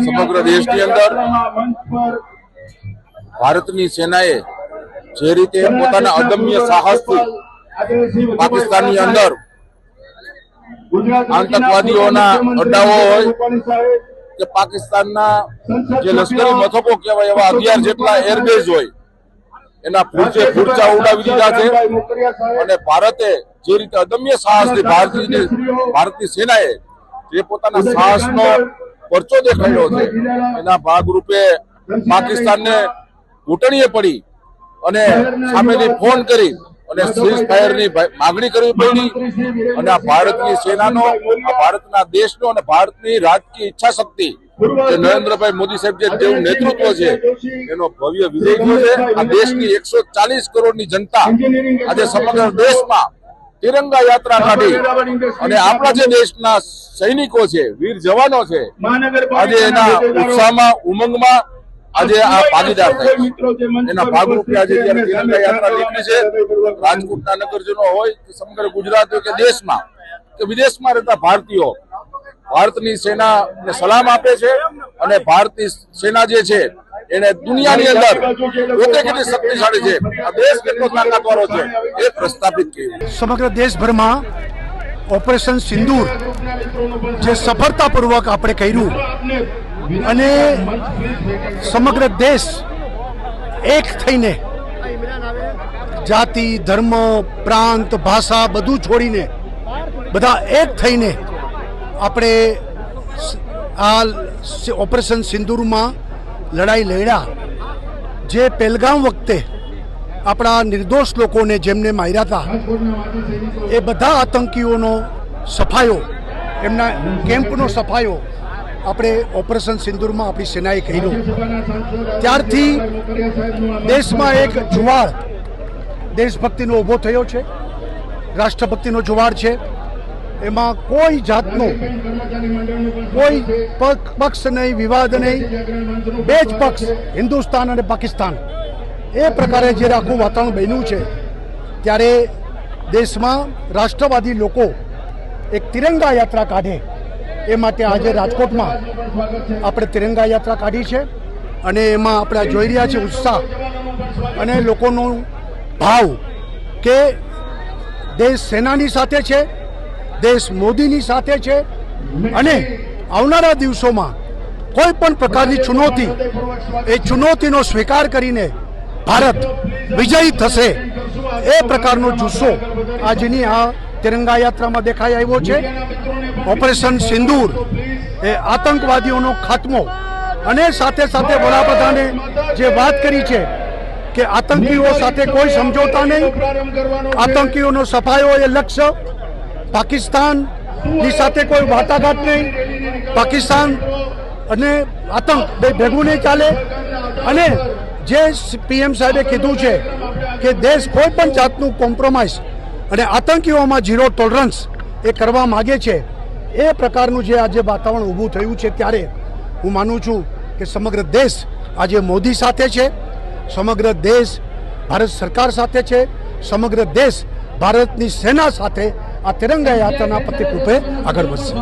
સમગ્ર દેશની અંદર ભારતની સેનાએ જે રીતે પોતાના અદમ્ય સાહસથી પાકિસ્તાનની અંદર આતંકવાદીઓના અડ્ડાઓ હોય કે પાકિસ્તાનના જે લશ્કરી મથકો કહેવાય એવા અગિયાર જેટલા એરબેઝ હોય એના ફૂરચે ફૂરચા ઉડાવી દીધા છે અને ભારતે જે રીતે અદમ્ય સાહસથી ભારતીય ભારતની સેનાએ જે પોતાના સાહસનો પરચો દેખાડ્યો છે એના ભાગરૂપે પાકિસ્તાનને ઘૂંટણીએ પડી અને સામેથી ફોન કરી અને સીઝ ફાયરની માગણી કરવી પડી. અને આ ભારતની સેનાનો આ ભારતના દેશનો અને ભારતની રાજકીય ઈચ્છા શક્તિ જે નરેન્દ્રભાઈ મોદી સાહેબ જે જેવું નેતૃત્વ છે એનો ભવ્ય વિજય થયો છે. આ દેશની એકસો ચાલીસ કરોડની જનતા આજે સમગ્ર દેશમાં તિરંગા યાત્રા કાઢી. અને આપણા જે દેશના સૈનિકો છે વીર જવાનો છે આજે એના ઉત્સાહમાં ઉમંગમાં આજે આ ભાગીદાર થાય એના ભાગરૂપે આજે જયારે તિરંગા યાત્રા નીકળી છે રાજકોટના નગરજનો હોય કે સમગ્ર ગુજરાત કે દેશમાં કે વિદેશમાં રહેતા ભારતીયો ભારતની સેનાને સલામ આપે છે અને ભારતીય સેના જે છે એને દુનિયાની અંદર પોતે કેટલી શક્તિશાળી છે? આ દેશ કેટલો તાકાતવારો છે? એ પ્રસ્થાપિત કર્યું. સમગ્ર દેશભરમાં ઓપરેશન સિંદૂર જે સફળતાપૂર્વક આપણે કર્યું અને સમગ્ર દેશ એક થઈને જાતિ ધર્મ પ્રાંત ભાષા બધું છોડીને બધા એક થઈને આપણે આ ઓપરેશન સિંદૂરમાં લડાઈ લડ્યા. જે પહેલગામ વખતે આપણા નિર્દોષ લોકોને જેમને માર્યા હતા, એ બધા આતંકીઓનો સફાયો, એમના કેમ્પનો સફાયો આપણે ઓપરેશન સિંદૂરમાં આપણી સેનાએ કર્યો. ત્યારથી દેશમાં એક જુવાળ દેશભક્તિનો ઊભો થયો છે, રાષ્ટ્રભક્તિનો જુવાળ છે. એમાં કોઈ જાતનો કોઈ પક- પક્ષ નહીં, વિવાદ નહીં. બે જ પક્ષ, હિન્દુસ્તાન અને પાકિસ્તાન. એ પ્રકારે જે આખું વાતાવરણ બન્યું છે, ત્યારે દેશમાં રાષ્ટ્રવાદી લોકો એક તિરંગા યાત્રા કાઢે. એ માટે આજે રાજકોટમાં આપણે તિરંગા યાત્રા કાઢી છે અને એમાં આપણે જોઈ રહ્યા છીએ ઉત્સાહ અને લોકોનો ભાવ કે દેશ સેનાની સાથે છે દેશ મોદીની સાથે છે અને આવનારા દિવસોમાં કોઈ પણ પ્રકારની ચુનૌતી, એ ચુનૌતીનો સ્વીકાર કરીને ભારત વિજયી થશે એ પ્રકારનો જુસ્સો આજની આ તિરંગા યાત્રામાં દેખાઈ આવ્યો છે. ઓપરેશન સિંદૂર એ આતંકવાદીઓનો ખાત્મો અને સાથે સાથે વડાપ્રધાને જે વાત કરી છે કે આતંકીઓ સાથે કોઈ સમજોતા નહીં. આતંકીઓનો સફાયો એ લક્ષ્ય પાકિસ્તાનની સાથે કોઈ વાટાઘાટ નહીં. પાકિસ્તાન અને આતંક બે ભેગું નહીં ચાલે. અને જે પીએમ સાહેબે કીધું છે કે દેશ કોઈ પણ જાતનું કોમ્પ્રોમાઇઝ અને આતંકીઓમાં ઝીરો ટોલરન્સ એ કરવા માગે છે, એ પ્રકારનું જે આજે વાતાવરણ ઊભું થયું છે ત્યારે હું માનું છું કે સમગ્ર દેશ આજે મોદી સાથે છે, સમગ્ર દેશ ભારત સરકાર સાથે છે, સમગ્ર દેશ ભારતની સેના સાથે આ તિરંગા યાત્રાના પ્રતિક રૂપે આગળ વધશે.